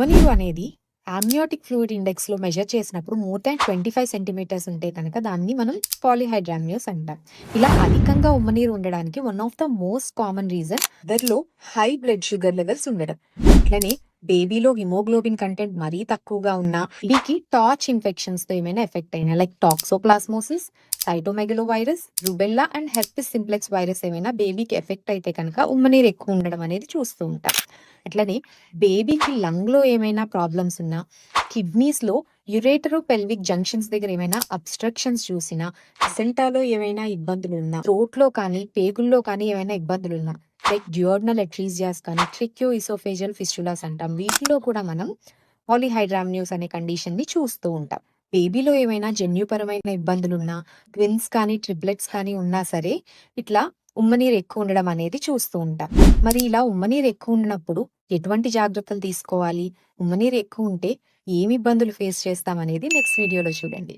ఉమ్మనీరు అనేది amniotic fluid ఇండెక్స్లో measure చేసినప్పుడు more than twenty five centimetres ఉంటే కనుక దాన్ని మనం పాలిహైడ్రామ్నియోస్ అంటాం. ఇలా అధికంగా ఉమ్మనీరు ఉండడానికి one of the most common reason దర్లో high blood sugar levels ఉండడం. అట్లనే బేబీలో హిమోగ్లోబిన్ కంటెంట్ మరీ తక్కువగా ఉన్నా వీటికి టార్చ్ ఇన్ఫెక్షన్స్తో ఏమైనా ఎఫెక్ట్ అయినా like toxoplasmosis cytomegalovirus rubella and herpes simplex virus ఏమైనా బేబీకి ఎఫెక్ట్ అయితే కనుక ఉమ్మనీరు ఎక్కువ ఉండడం అనేది చూస్తూ ఉంటాం. అట్లనే బేబీకి లంగ్లో ఏమైనా ప్రాబ్లమ్స్ ఉన్నా కిడ్నీస్లో యురేటరో పెల్విక్ జంక్షన్స్ దగ్గర ఏమైనా అబ్స్ట్రక్షన్స్ చూసినా సెంటాలో ఏమైనా ఇబ్బందులు ఉన్నా త్రోట్లో కానీ పేగుల్లో కానీ ఏమైనా ఇబ్బందులు ఉన్నా లైక్ డ్యూర్నల్ ఎట్రీజియాస్ కానీ ట్రిక్యో ఇసోఫేజియల్ ఫిస్టులాస్ అంటాం. వీటిలో కూడా మనం పాలిహైడ్రామ్నియోస్ అనే కండిషన్ని చూస్తూ ఉంటాం. బేబీలో ఏమైనా జన్యుపరమైన ఇబ్బందులు ఉన్నా ట్విన్స్ కానీ ట్రిప్లెట్స్ కానీ ఉన్నా సరే ఇట్లా ఉమ్మనీరు ఎక్కువ ఉండడం అనేది చూస్తూ ఉంటాం. మరి ఇలా ఉమ్మనీరు ఎక్కువ ఉన్నప్పుడు ఎటువంటి జాగ్రత్తలు తీసుకోవాలి? ఉమ్మనీరు ఎక్కువ ఉంటే ఏమి ఇబ్బందులు ఫేస్ చేస్తామనేది నెక్స్ట్ వీడియోలో చూడండి.